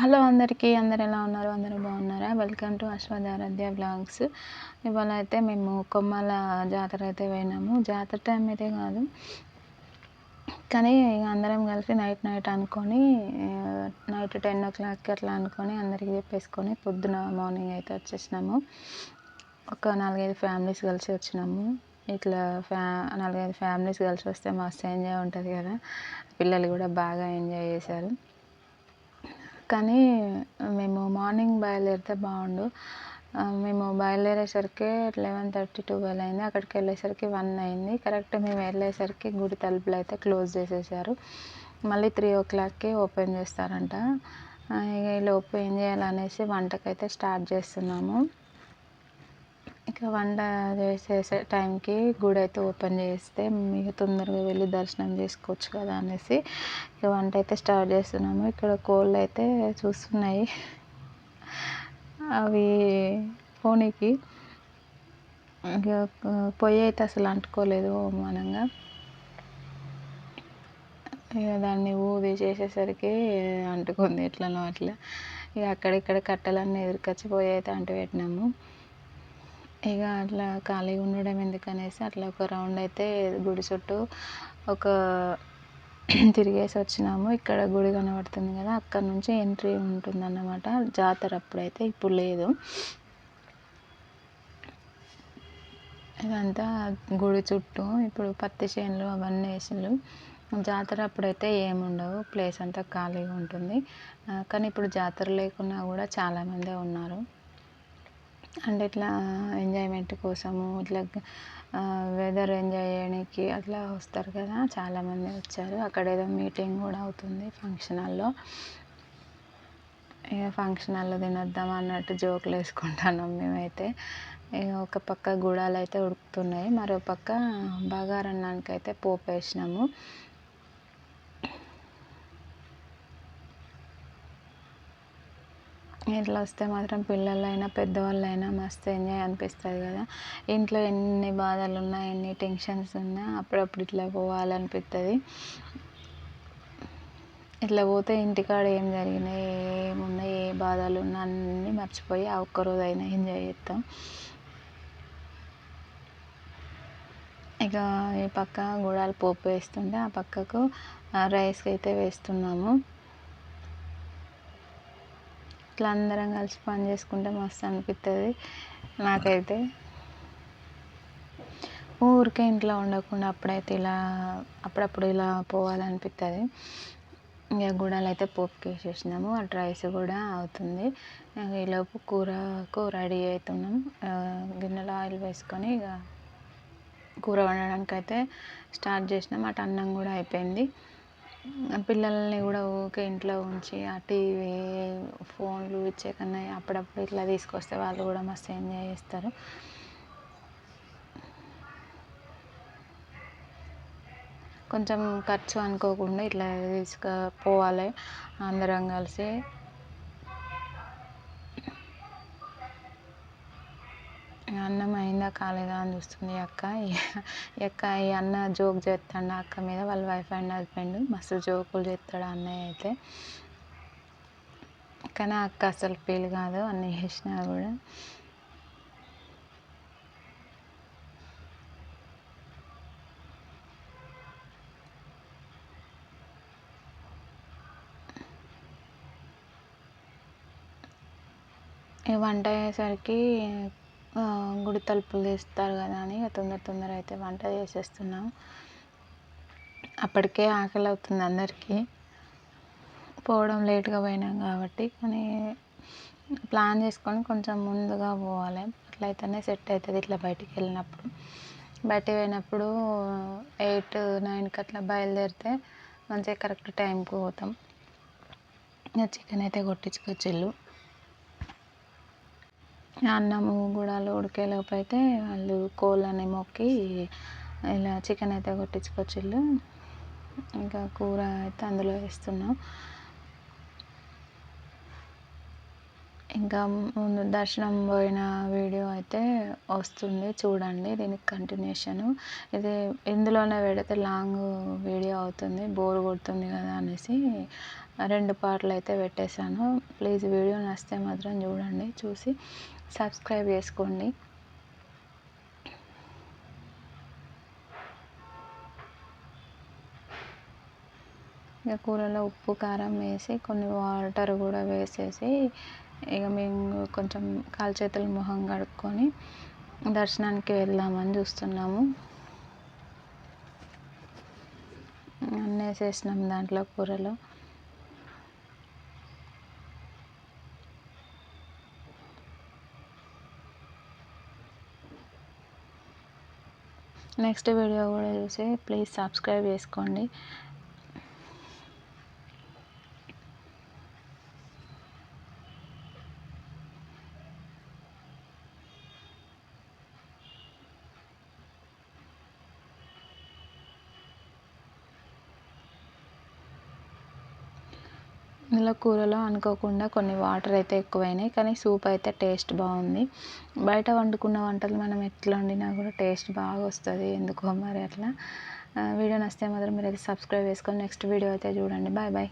Hello అందరికీ అందరు ఎలా ఉన్నారు? అందరూ బాగున్నారా? వెల్కమ్ టు అశ్వధారాధ్య బ్లాగ్స్ ఇవాళ అయితే మేము కొమ్మల జాతర అయితే పోయినాము. జాతర టైం అయితే కాదు. కానీ ఇక అందరం కలిసి నైట్ నైట్ అనుకొని నైట్ టెన్ ఓ క్లాక్కి అట్లా అనుకొని అందరికీ చెప్పేసుకొని పొద్దున మార్నింగ్ అయితే వచ్చేసినాము. ఒక నాలుగైదు ఫ్యామిలీస్ కలిసి వచ్చినాము. ఇట్లా ఫ్యా నాలుగైదు ఫ్యామిలీస్ కలిసి వస్తే మస్తు ఎంజాయ్ ఉంటుంది కదా. పిల్లలు కూడా బాగా ఎంజాయ్ చేశారు. కానీ మేము మార్నింగ్ బయలుదేరితే బాగుండు. మేము బయలుదేరేసరికి లెవెన్ థర్టీ ట్వెల్వ్ అయింది. అక్కడికి వెళ్ళేసరికి వన్ అయింది. కరెక్ట్ మేము వెళ్ళేసరికి గుడి తలుపులు అయితే క్లోజ్ చేసేసారు. మళ్ళీ త్రీ ఓ క్లాక్కి ఓపెన్ చేస్తారంట. ఈలోపు ఏం చేయాలనేసి వంటకైతే స్టార్ట్ చేస్తున్నాము. ఇక వంట చేసేసే టైంకి గుడి అయితే ఓపెన్ చేస్తే మీకు తొందరగా వెళ్ళి దర్శనం చేసుకోవచ్చు కదా అనేసి ఇక వంట అయితే స్టార్ట్ చేస్తున్నాము. ఇక్కడ కోళ్ళు అయితే చూస్తున్నాయి. అవి పోనీకి ఇక పొయ్యి అయితే అసలు అంటుకోలేదు మనంగా ఇక దాన్ని ఊది చేసేసరికి అంటుకుంది ఎట్లనో అట్లా. ఇక అక్కడిక్కడ కట్టలన్నీ ఎదురుకొచ్చి పొయ్యి అయితే అంటు పెట్టినాము. ఇక అట్లా ఖాళీగా ఉండడం ఎందుకనేసి అట్లా ఒక రౌండ్ అయితే గుడి చుట్టూ ఒక తిరిగేసి వచ్చినాము. ఇక్కడ గుడి కనబడుతుంది కదా అక్కడ నుంచి ఎంట్రీ ఉంటుందన్నమాట. జాతర అప్పుడైతే ఇప్పుడు లేదు. ఇదంతా గుడి చుట్టూ ఇప్పుడు పత్తి చేనులు అవన్నీ వేసిండ్రు జాతర అప్పుడైతే ఏముండవు ప్లేస్ అంతా ఖాళీగా ఉంటుంది. కానీ ఇప్పుడు జాతర లేకున్నా కూడా చాలామందే ఉన్నారు. అంటే ఇట్లా ఎంజాయ్మెంట్ కోసము ఇట్లా వెదర్ ఎంజాయ్ చేయడానికి అట్లా వస్తారు కదా చాలామంది వచ్చారు. అక్కడ ఏదో మీటింగ్ కూడా అవుతుంది ఫంక్షన్ హాల్లో. ఇక ఫంక్షన్ హాల్లో తినొద్దాం అన్నట్టు జోకులు వేసుకుంటున్నాం మేమైతే. ఇక ఒక పక్క గుడాలు అయితే ఉడుకుతున్నాయి మరో పక్క బగారన్నానికి అయితే పోపు వేసినాము. ఇట్లా వస్తే మాత్రం పిల్లలైనా పెద్దవాళ్ళైనా మస్తు ఎంజాయ్ అనిపిస్తుంది కదా. ఇంట్లో ఎన్ని బాధలు ఉన్నా ఎన్ని టెన్షన్స్ ఉన్నా అప్పుడప్పుడు ఇట్లా పోవాలనిపిస్తుంది ఇట్లా పోతే ఇంటికాడ ఏం జరిగినాయి ఏమున్నాయి ఏ బాధలు ఉన్నా అన్నీ మర్చిపోయి ఆ ఒక్కరోజు అయినా ఎంజాయ్ చేస్తాం ఇక ఈ పక్క గుడాలు పోపు వేస్తుంటే ఆ పక్కకు రైస్కి అయితే వేస్తున్నాము. ఇట్లా అందరం కలిసి పని చేసుకుంటే మస్తు అనిపిస్తుంది నాకైతే. ఊరికే ఇంట్లో ఉండకుండా అప్పుడైతే ఇలా అప్పుడప్పుడు ఇలా పోవాలనిపిస్తుంది ఇక గుడాలు అయితే పోపుకేసేసినాము అటు రైస్ కూడా అవుతుంది. ఈలోపు కూరకు రెడీ అవుతున్నాం గిన్నెలో ఆయిల్ వేసుకొని ఇక కూర వండడానికి అయితే స్టార్ట్ చేసినాం. అటు అన్నం కూడా అయిపోయింది. పిల్లల్ని కూడా ఊరికే ఇంట్లో ఉంచి ఆ టీవీ ఫోన్లు ఇచ్చే కన్నా అప్పుడప్పుడు ఇట్లా తీసుకొస్తే వాళ్ళు కూడా మస్తు ఎంజాయ్ చేస్తారు. కొంచెం ఖర్చు అనుకోకుండా ఇట్లా తీసుకుపోవాలి. అందరం కలిసి అన్నం అయిందా కాలేదా అని చూస్తుంది ఈ అక్క. ఈ అక్క ఈ అన్న జోక్ చేస్తాడు అక్క మీద వాళ్ళ వైఫ్ అండ్ హస్బెండ్ మస్తు జోకులు చేస్తాడు అన్నయ్య అయితే. కానీ అక్క అసలు ఫీల్ కాదు అన్నీ చేసినా కూడా. వంట అయ్యేసరికి గుడి తలుపులు తీస్తారు కదా అని తొందర తొందర అయితే వంట చేసేస్తున్నాం. అప్పటికే ఆకలి అవుతుంది అందరికీ. పోవడం లేట్గా పోయినాం కాబట్టి కానీ ప్లాన్ చేసుకొని కొంచెం ముందుగా పోవాలి. అట్లయితేనే సెట్ అవుతుంది ఇట్లా బయటికి వెళ్ళినప్పుడు. బయటికి పోయినప్పుడు ఎయిట్ నైన్కి అట్లా బయలుదేరితే మంచిగా కరెక్ట్ టైంకి పోతాం. చికెన్ అయితే కొట్టించుకొచ్చిళ్ళు. అన్నము గుడాలు ఉడికేలోపు అయితే వాళ్ళు కోళ్ళని మొక్కి ఇలా చికెన్ అయితే కొట్టించుకొచ్చిళ్ళు. ఇంకా కూర అయితే అందులో వేస్తున్నాం. ఇంకా ముందు దర్శనం పోయిన వీడియో అయితే వస్తుంది. చూడండి దీనికి కంటిన్యూషను ఇది ఇందులోనే పెడితే లాంగ్ వీడియో అవుతుంది. బోర్ కొడుతుంది కదా అనేసి రెండు పార్ట్లు అయితే పెట్టేశాను. ప్లీజ్ వీడియో నచ్చితే మాత్రం చూడండి చూసి సబ్స్క్రైబ్ చేసుకోండి. ఇక కూరలో ఉప్పు కారం వేసి కొన్ని వాటర్ కూడా వేసేసి ఇక మేము కొంచెం కాలు చేతులు మొహం కడుక్కొని దర్శనానికి వెళ్దామని చూస్తున్నాము. అన్నీ వేసేసినాం దాంట్లో కూరలో. నెక్స్ట్ వీడియో కూడా చూసి ప్లీజ్ సబ్స్క్రైబ్ చేసుకోండి. ఇందులో కూరలో అనుకోకుండా కొన్ని వాటర్ అయితే ఎక్కువైనాయి కానీ సూప్ అయితే టేస్ట్ బాగుంది. బయట వండుకున్న వంటలు మనం ఎట్లా వండినా కూడా టేస్ట్ బాగా వస్తుంది. ఎందుకో మరి అట్లా. వీడియో నచ్చితే మాత్రం మీరు అయితే సబ్స్క్రైబ్ చేసుకొని నెక్స్ట్ వీడియో అయితే చూడండి. Bye bye.